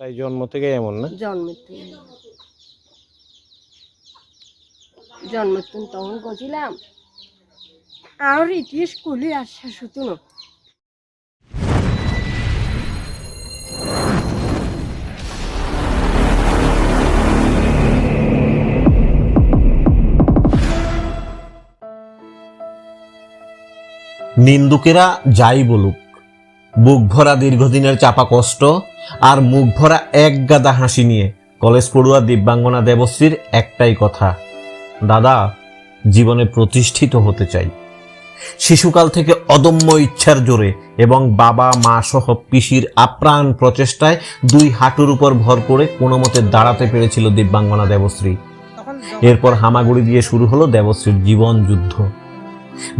তাই জন্ম থেকে এমন না? জন্মের থেকে। জন্মের তখন গেছিলাম আর ইতিহাস স্কুলে আসা শুধু না। নিন্দুকেরা যাই বলুক বুক ভরা দীর্ঘদিনের চাপা কষ্ট আর মুখ ভরা এক গাদা হাসি নিয়ে কলেজ পড়ুয়া দিব্যাঙ্গনা দেবশ্রীর একটাই কথা, দাদা, জীবনে প্রতিষ্ঠিত হতে চাই। শিশুকাল থেকে অদম্য ইচ্ছার জোরে এবং বাবা, মা সহ পিসির আপ্রাণ প্রচেষ্টায় দুই হাঁটুর উপর ভর করে কোনো মতে দাঁড়াতে পেরেছিল দিব্যাঙ্গনা দেবশ্রী। এরপর হামাগুড়ি দিয়ে শুরু হলো দেবশ্রীর জীবন যুদ্ধ।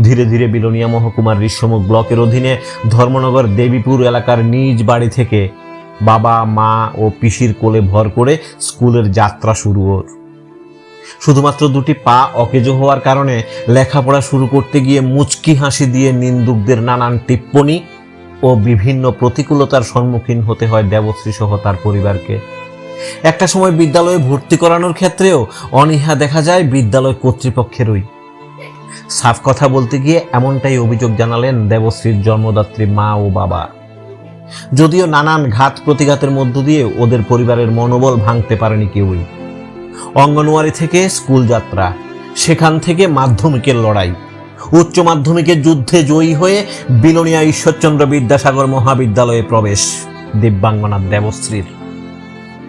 ধীরে ধীরে বিলোনিয়া মহকুমার ঋষ্যমুখ ব্লকের অধীনে ধর্মনগর দেবীপুর এলাকার নিজ বাড়ি থেকে বাবা, মা ও পিসির কোলে ভর করে স্কুলের যাত্রা শুরু ওর। শুধুমাত্র দুটি পা অকেজো হওয়ার কারণে লেখাপড়া শুরু করতে গিয়ে মুচকি হাসি দিয়ে নিন্দুকদের নানান টিপ্পণী ও বিভিন্ন প্রতিকূলতার সম্মুখীন হতে হয় দেবশ্রী সহ তার পরিবারকে। একটা সময় বিদ্যালয়ে ভর্তি করানোর ক্ষেত্রেও অনীহা দেখা যায় বিদ্যালয় কর্তৃপক্ষেরই। সাফ কথা বলতে গিয়ে এমনটাই অভিযোগ জানালেন দেবশ্রীর জন্মদাত্রী মা ও বাবা। যদিও নানান ঘাত প্রতিঘাতের মধ্য দিয়ে ওদের পরিবারের মনোবল ভাঙতে পারেনি কেউই। অঙ্গনওয়াড়ি থেকে স্কুল যাত্রা, সেখান থেকে মাধ্যমিকের লড়াই, উচ্চ মাধ্যমিকের যুদ্ধে জয়ী হয়ে বিলোনিয়া ঈশ্বরচন্দ্র বিদ্যাসাগর মহাবিদ্যালয়ে প্রবেশ দিব্যাঙ্গনা দেবশ্রীর।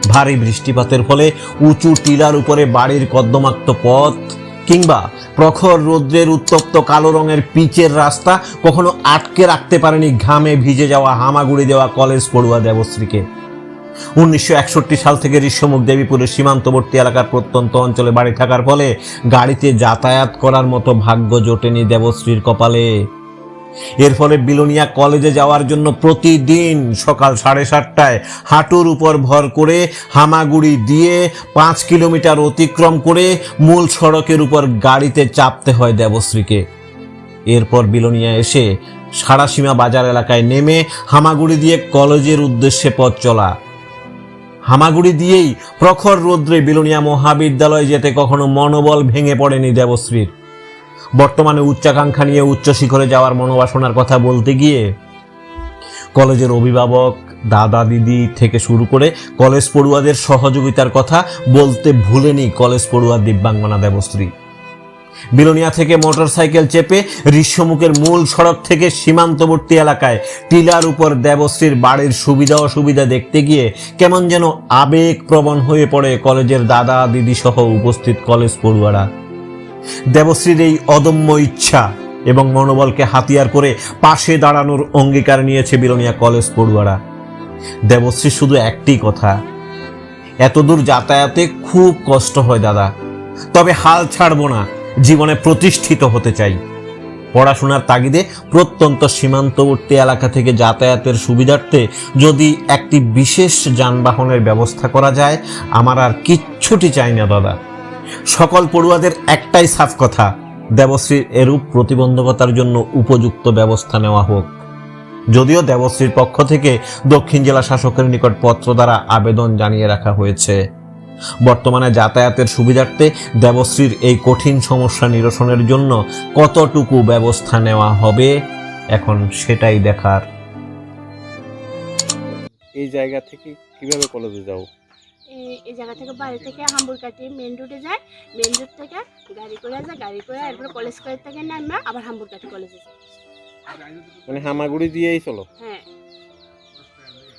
ভারী বৃষ্টিপাতের ফলে উঁচু টিলার উপরে বাড়ির কদ্দমাক্ত পথ কিংবা প্রখর রৌদ্রের উত্তপ্ত কালো রঙের পিচের রাস্তা কখনো আটকে রাখতে পারেনি ঘামে ভিজে যাওয়া হামাগুড়ি দেওয়া কলেজ পড়ুয়া দেবশ্রীকে। উনিশশো একষট্টি সাল থেকে ঋষ্যমুখ দেবীপুরের সীমান্তবর্তী এলাকার প্রত্যন্ত অঞ্চলে বাড়ি থাকার ফলে গাড়িতে যাতায়াত করার মতো ভাগ্য জোটেনি দেবশ্রীর কপালে। এর ফলে বিলোনিয়া কলেজে যাওয়ার জন্য প্রতিদিন সকাল সাড়ে সাতটায় হাঁটুর উপর ভর করে হামাগুড়ি দিয়ে পাঁচ কিলোমিটার অতিক্রম করে মূল সড়কের উপর গাড়িতে চাপতে হয় দেবশ্রীকে। এরপর বিলোনিয়া এসে সারাসীমা বাজার এলাকায় নেমে হামাগুড়ি দিয়ে কলেজের উদ্দেশ্যে পথ চলা। হামাগুড়ি দিয়েই প্রখর রৌদ্রে বিলোনিয়া মহাবিদ্যালয়ে যেতে কখনো মনোবল ভেঙে পড়েনি দেবশ্রীর। বর্তমানে উচ্চাকাঙ্ক্ষা নিয়ে উচ্চ শিখরে যাওয়ার মনোবাসনার কথা বলতে গিয়ে কলেজের অভিভাবক, দাদা, দিদি থেকে শুরু করে কলেজ পড়ুয়াদের সহযোগিতার কথা বলতে ভুলেনি কলেজ পড়ুয়া দিব্যাঙ্গনা দেবশ্রী। বিলোনিয়া থেকে মোটরসাইকেল চেপে ঋষ্যমুখের মূল সড়ক থেকে সীমান্তবর্তী এলাকায় টিলার উপর দেবশ্রীর বাড়ির সুবিধা অসুবিধা দেখতে গিয়ে কেমন যেন আবেগ প্রবণ হয়ে পড়ে কলেজের দাদা দিদি সহ উপস্থিত কলেজ পড়ুয়ারা। দেবশ্রীর এই অদম্য ইচ্ছা এবং মনোবলকে হাতিয়ার করে পাশে দাঁড়ানোর অঙ্গীকার নিয়েছে বিলোনিয়া কলেজ পড়ুয়ারা। দেবশ্রী শুধু একটি কথা, এতদূর যাতায়াতে খুব কষ্ট হয় দাদা, তবে হাল ছাড়বো না, জীবনে প্রতিষ্ঠিত হতে চাই। পড়াশোনার তাগিদে প্রত্যন্ত সীমান্তবর্তী এলাকা থেকে যাতায়াতের সুবিধার্থে যদি একটি বিশেষ যানবাহনের ব্যবস্থা করা যায়, আমার আর কিচ্ছুটি চাই না দাদা। সকল পড়ুয়াদের একটাই সাফ কথা, দেবশ্রীর এরূপ প্রতিবন্ধকতার জন্য উপযুক্ত ব্যবস্থা নেওয়া হোক। যদিও দেবশ্রীর পক্ষ থেকে দক্ষিণ জেলা শাসকের নিকট পত্র দ্বারা আবেদন জানিয়ে রাখা হয়েছে। বর্তমানে যাতায়াতের সুবিধার্থে দেবশ্রীর এই কঠিন সমস্যা নিরসনের জন্য কতটুকু ব্যবস্থা নেওয়া হবে, এখন সেটাই দেখার। এই জায়গা থেকে কীভাবে কলেজে যাও? এই- এই জায়গা থেকে বাড়ি থেকে হাম্বুর কাটি মেন রোডে যায় মেন রোড থেকে গাড়ি করে যায় গাড়ি করে এরপরে কলেজ কলেজ থেকে নামে আবার হাম্বুর কাটি কলেজে যায় মানে হামাগুড়ি দিয়েই চলো? হ্যাঁ।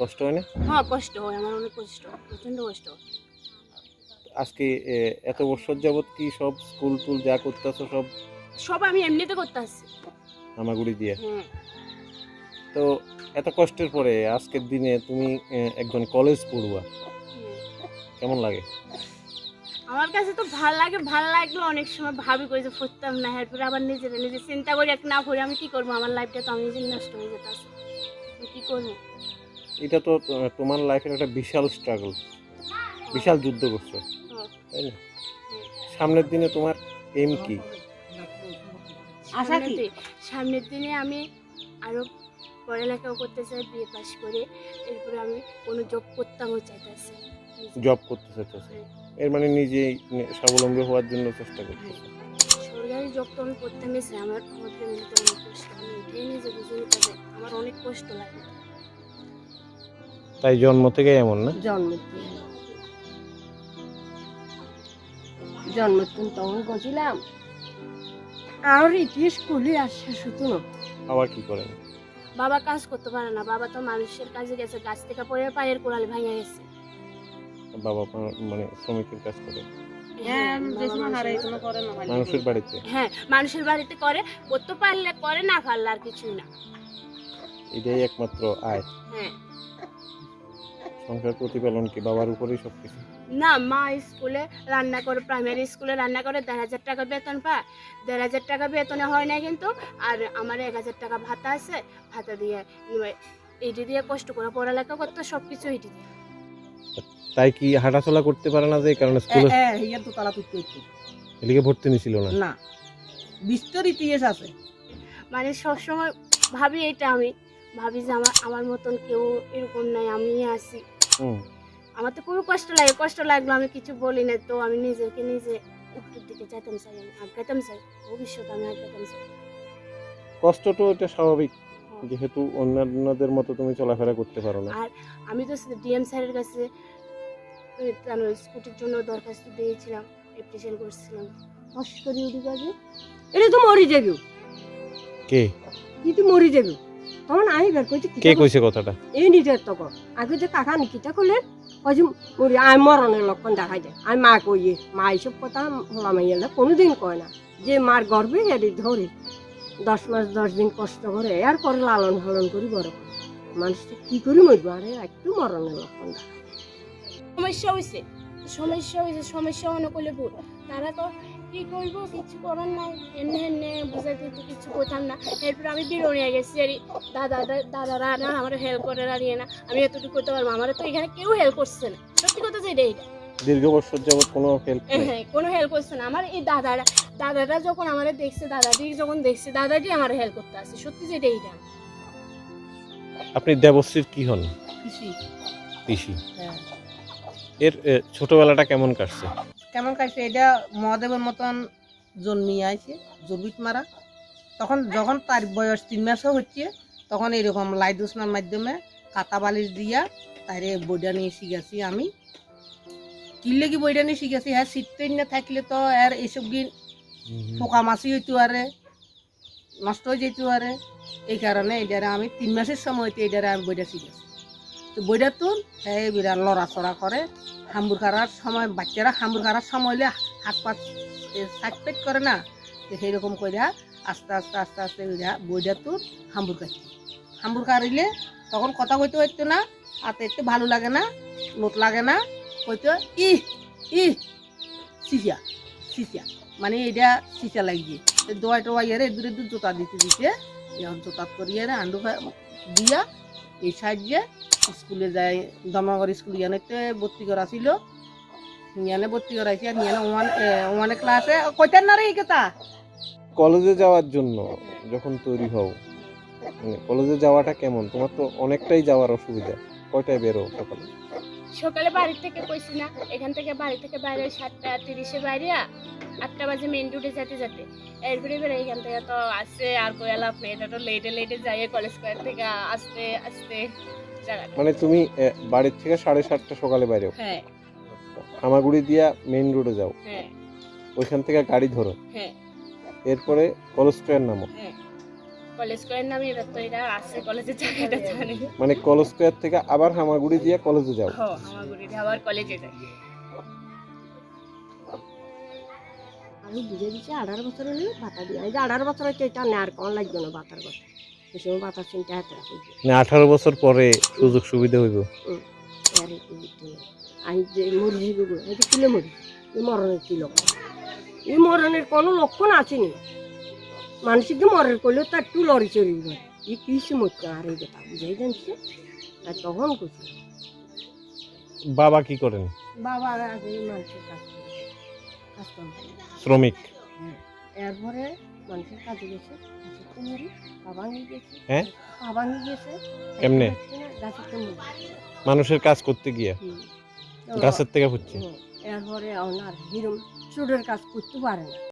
কষ্ট হয় না? হ্যাঁ কষ্ট হয় আমার অনেক কষ্ট প্রচণ্ড কষ্ট। আজকে এত বছর যাবত কি সব স্কুল টুল যা করতেছো সব সব আমি এমনিতে করতে আসছি হামাগুড়ি দিয়ে? হ্যাঁ। তো এত কষ্টের পরে আজকের দিনে তুমি একজন কলেজ পড়ুয়া। কেমন লাগে? আমার কাছে তো ভালো লাগে ভালো লাগল অনেক সময় ভাবি করে যে পড়তাম না এরপরে আবার নিজের নিজে চিন্তা করি এক না পড়ে আমি কি করব? আমার লাইফটা তো আমি নিজে নষ্ট হয়ে যেতে আছে আমি কি করব? এটা তো তোমার লাইফের একটা বিশাল স্ট্রাগল বিশাল যুদ্ধ করছ হ্যাঁ। তাই না? সামনের দিনে তোমার এম কি? আশা কি? সামনের দিনে- আমি আরও পড়ালেখাও করতে চাই বিয়ে পাস করে এরপরে আমি কোনো জব করতামও চাইতেছি। জব করতে চাইতেছে এর মানে নিজেই স্বাবলম্বী হওয়ার জন্য চেষ্টা করতেছে। সরকারি জব তো আমি চাই আমার অনেক কষ্ট আমি এটাই নিজে বুঝে নিতে আমার অনেক কষ্ট লাগে। তাই জন্ম থেকে এমন না? জন্মদিন জন্মদিন তখন গেছিলাম আর ইতিহাস স্কুলে আসছে শুধু না। আবার কি করেন? বাবা কাজ করতে পারে না বাবা তো মানুষের কাজে গেছে গাছ থেকে পড়ে পায়ের কোড়ালি ভেঙে গেছে। বাবা আপনার মানে শ্রমিকের কাজ করে। হ্যাঁ, মানুষের- বাড়িতে? হ্যাঁ মানুষের বাড়িতে করে করতে পারলে করে না পারলে আর কিছুই না। এটাই একমাত্র আয়। হ্যাঁ। সংসার প্রতিপালন কি বাবার উপরেই না মা স্কুলে রান্না করে প্রাইমারি স্কুলে রান্না করে দেড় হাজার টাকা বেতন পায়। দেড় হাজার টাকা বেতনে হয় না কিন্তু আর আমার এক হাজার টাকা ভাতা আছে ভাতা দিয়ে এইটি দিয়ে কষ্ট করে পড়ালেখা করতে সব কিছু এইটি দিয়ে। তাই কি হাঁটাচলা করতে পারে না যে এই কারণে স্কুলে হিয়ার তো তালা তুলতে হচ্ছে এদিকে ভর্তি নিছিল না? না। বিস্তর ইতিহাস আছে। মানে সবসময় ভাবি এটা আমি। ভাবি যে আমার আমার মতন কেউ এরকম নাই আমি আছি। হুম। আমার তো খুবই কষ্ট লাগে কষ্ট লাগল আমি কিছু বলি না তো আমি নিজেকে নিজে উপরের দিকে যাইতাম চাই আমি আগাইতাম চাই। ভবিষ্যতে আমি আগাইতাম চাই। কষ্ট তো এটা স্বাভাবিক। যেহেতু অন্যান্যদের মতো তুমি চলাফেরা করতে পারো না। আর আমি তো ডিএম স্যারের কাছে স্কুটির জন্য দরখাস্ত দিয়েছিলাম অ্যাপ্লিকেশন করছিলাম। হস করি উঠি এটা তো মরি যাবি। কে? কি তুই মরি যাবি। তখন আমি বের করছি কে কইছে কথাটা? এই নিজের তখন আগে যে কাকা নিকিতা করলেন ওই যে মরি আমি মরণের লক্ষণ দেখা যায় আমি মা কইয়ে মা এইসব কথা হলাম এলে কোনোদিন কয় না। যে মার গর্বে এটি ধরে। দশ মাস দশ দিন কষ্ট করে আর পরে লালন পালন করি বড় করে। মানুষটা কি করি মরবো? আরে একটু মরণের লক্ষণ সমস্যা হয়েছে সমস্যা হয়েছে সমস্যা মনে করলে ভুল। তারা তো কি করব? কিছু করার নাই। এনে এনে বুঝাইতে তো কিছু করতাম না। এরপর আমি বিরোনিয়া গেছি। আর দাদা দাদারা না আমার হেল্প করে দাঁড়িয়ে না। আমি এতটুকু করতে পারব আমার তো এখানে কেউ হেল্প করছে না। সত্যি কথা যে এটা দীর্ঘ বছর যাবত কোনো হেল্প হ্যাঁ কোনো হেল্প করছে না। আমার এই দাদারা দাদারা যখন আমার দেখছে দাদাটি যখন দেখছে দাদাটি আমার হেল্প করতে আসছে। সত্যি যে এইটা। আপনি দেবশ্রীর কি হন? কৃষি পিসি। হ্যাঁ। এর ছোটবেলাটা কেমন কাটছে? কেমন কাটছে? এটা মহাদেবের মতন জন্মিয়ে আছে জবিট মারা। তখন যখন তার বয়স তিন মাসও হচ্ছে তখন এরকম লাইট উষ্ণার মাধ্যমে কাতা বালিশ দিয়া তারে বইটা নিয়ে শিখেছি আমি। কিনলে কি বইটা নিয়ে শিখেছি হ্যাঁ শীত না থাকলে তো আর এইসব দিন পোকা মাছি হইতে পারে, নষ্ট হয়ে যেতে পারে। এই কারণে এটারে আমি তিন মাসের সময়তে এটারে আমি বইটা শিখেছি তো বইটা তো এই বিরাট লড়াচড়া করে, হাম্বুর খারার সময়, বাচ্চারা হাম্বুর খারার সময় হাত পা সাইড করে না সেইরকম করে আস্তে আস্তে আস্তে আস্তে বিরা বইটা তো হাম্বুর কাটছে। হাম্বুর কারিলে তখন কথা কইতে হইতো না আর একটু ভালো লাগে না, নোট লাগে না, কইতো ই ই সিসিয়া সিসিয়া। মানে এটা সিসা লাগিয়ে। দোয়াই টোয়াই এর দূরে দূর জোতা দিতে দিতে এখন জোতা করিয়ে আন্ডু দিয়া এই সাহায্যে স্কুলে যায় দমনগর স্কুল ইয়ানেতে ভর্তি করা ছিল। ইয়ানে ভর্তি করাইছে, আর ইয়ানে ওয়ান ওয়ানে ক্লাসে কইতেন না রে এই কথা। কলেজে যাওয়ার জন্য যখন তৈরি হও মানে কলেজে যাওয়াটা কেমন? তোমার তো অনেকটাই যাওয়ার অসুবিধা। কয়টায় বেরো সকালে? সকালে বাড়ি থেকে কইছি না এখান থেকে বাড়ি থেকে বাইরে সাতটা তিরিশে বাইরে আটটা বাজে মেন রোডে যেতে যেতে। এরপরে বেরো এখান থেকে তো আসছে আর কই লাভ নেই এটা তো লেটে লেটে যাই কলেজ স্কোয়ার থেকে আসতে আসতে মানে তুমি বাড়ির থেকে সাড়ে সাতটা সকালে বাইরেও? হ্যাঁ। হামাগুড়ি দিয়া মেইন রোডে যাও। হ্যাঁ। ওইখান থেকে গাড়ি ধরো। হ্যাঁ। এরপরে কলেজ স্কোয়ার নামো। হ্যাঁ। কলেজ স্কোয়ার নামে এবার তো এটা আসছে কলেজের জায়গাটা জানি। মানে কলেজ স্কোয়ার থেকে আবার হামাগুড়ি দিয়ে কলেজে যাও? আবার কলেজে যাই। আমি বুঝে দিচ্ছি আঠারো বছর হলে ভাতা দিয়ে। এই যে আঠারো বছর হচ্ছে এটা নেওয়ার কেমন লাগবে না ভাতার কথা। সময় ভাতার চিন্তা হাতে রাখবে মানে আঠারো বছর পরে সুযোগ সুবিধা হইব। আমি যে মরি যাব গো এই যে কিলে মরি এই মরণের কি লক্ষণ? এই মরণের কোনো লক্ষণ আসেনি মানুষকে মরের করলেও তার একটু লড়ি চড়ি করে এই কিছু মরতে আর এই কথা বুঝাই জানছে আর তখন করছি। বাবা কি করেন? বাবা আগে মানুষের কাজ করে। কাজ করে। শ্রমিক। এরপরে মানুষের কাজে গেছে গেছে। হ্যাঁ? গেছে। কেমনে? গাছের মানুষের কাজ করতে গিয়া? গাছের থেকে হুম, এরপরে ওনার হিরম চুডের কাজ করতে পারে না।